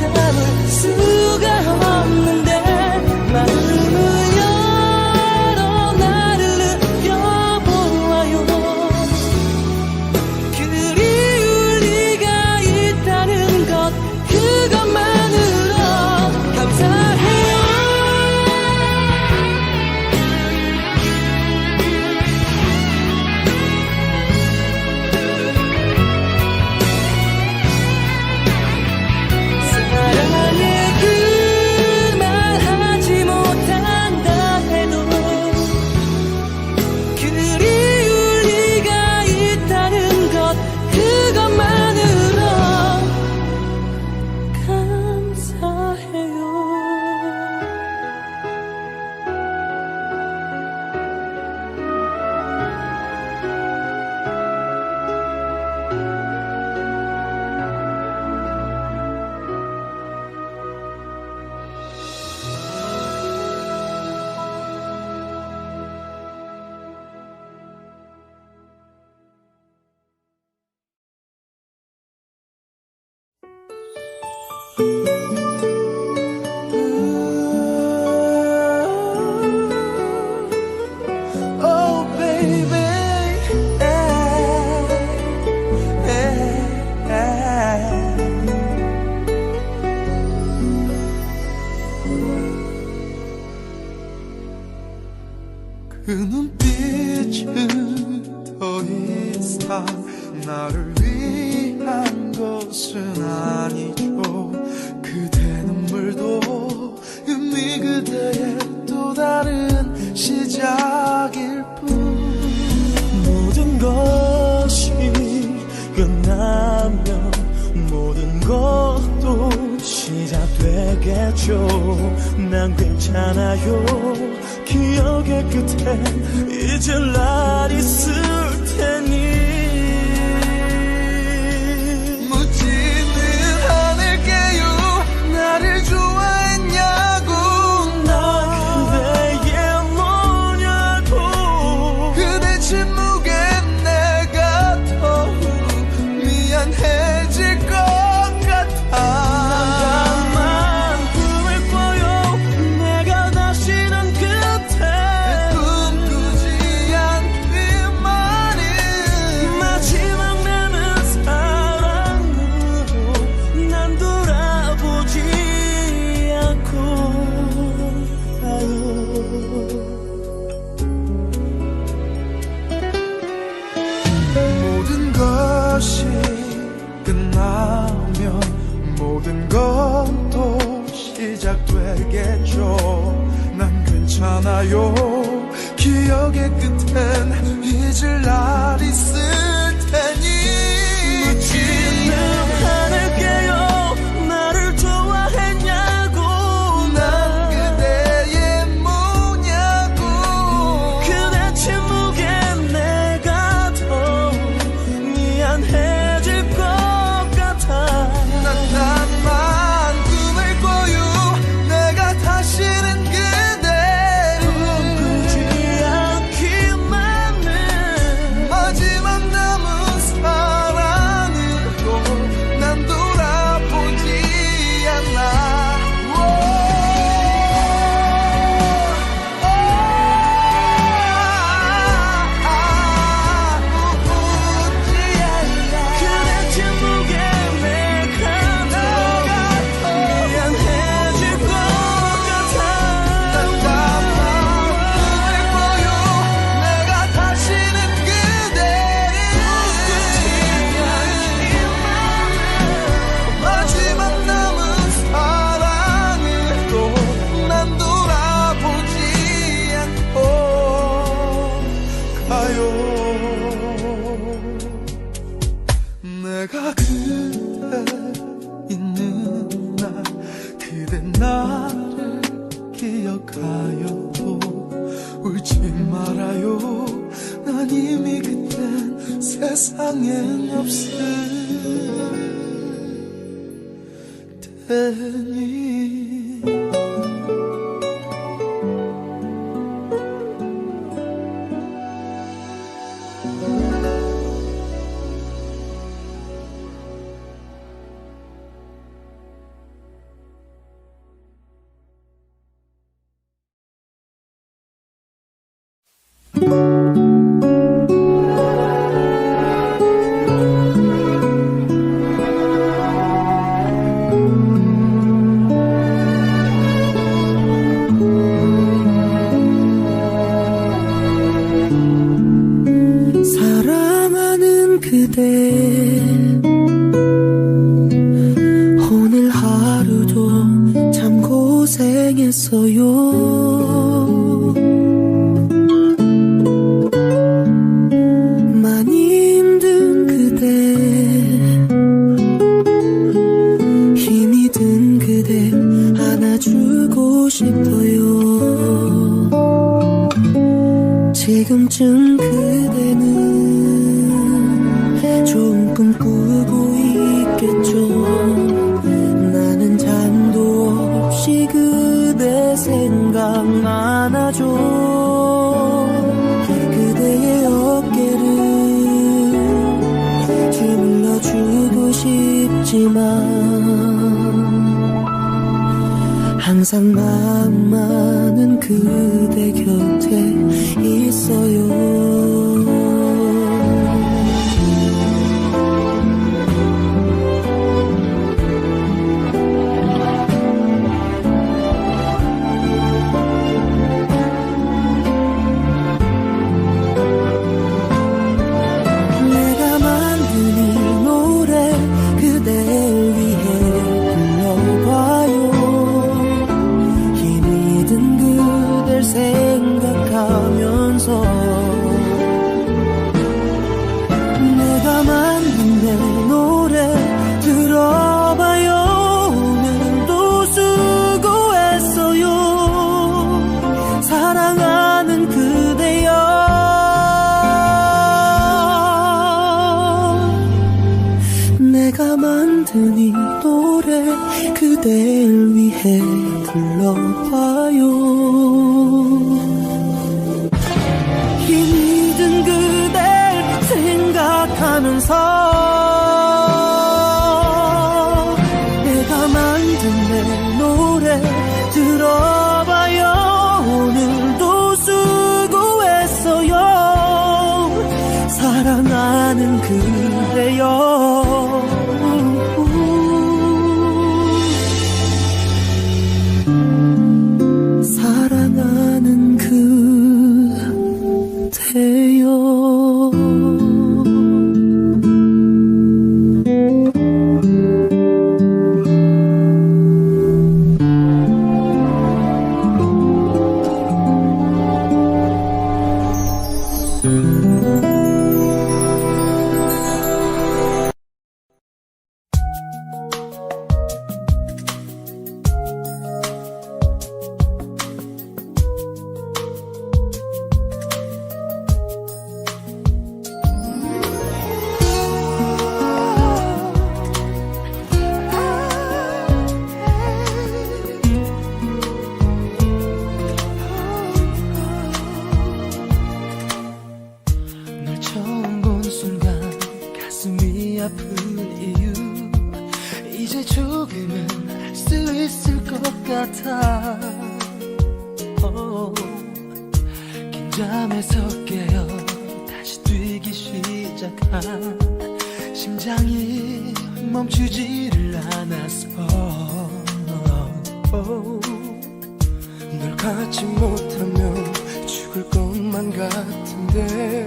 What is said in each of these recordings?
deixar. 나를 위한 것은 아니죠 그대 눈물도 이미 그대의 또 다른 시작일 뿐. 모든 것이 끝나면 모든 것도 시작되겠죠. 난 괜찮아요. 기억의 끝에 이제 날 있을 되겠죠. 난 괜찮아요. 기억의 끝엔 잊을 날 있을 你。影 고생했어요. 많이 힘든 그대 힘이 든 그대 안아주고 싶어요. 지금쯤 생각만 하죠 그대의 어깨를 주물러 주고 싶지만 항상 마음만은 그대 곁에 있어요. 위해 불러봐요. 힘이 든 그댈 생각하면서 널 갖지 못하면 죽을 것만 같은데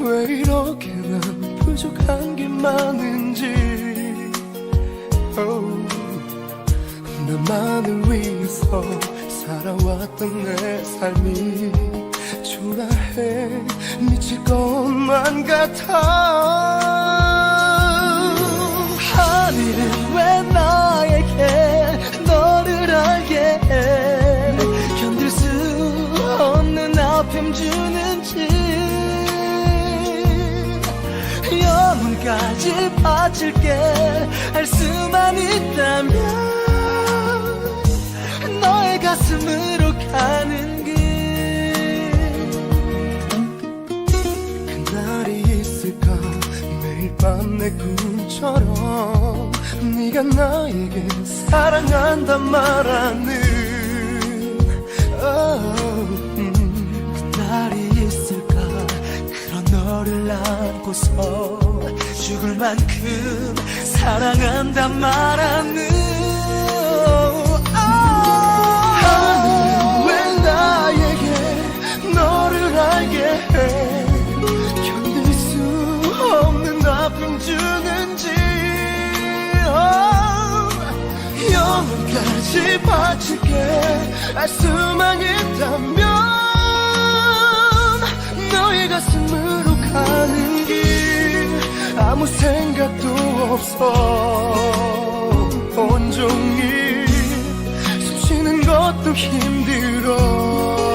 왜 이렇게 난 부족한 게 많은지. Oh, 나만을 위해서 살아왔던 내 삶이 초라해 미칠 것만 같아 아질게 할 수만 있다면 너의 가슴으로 가는 길그날이 있을까? 매일 밤 내 꿈처럼 네가 나에게 사랑한다 말하는 어, 음. 그날이 있을까? 그런 너를 안고서 죽을 만큼 사랑한다 말하는 하늘 왜 나에게 너를 알게 해? 견딜 수 없는 아픔 주는지. 어, 영원까지 바칠게. 알 수만 있다면 아무 생각도 없어. 온종일 숨 쉬는 것도 힘들어.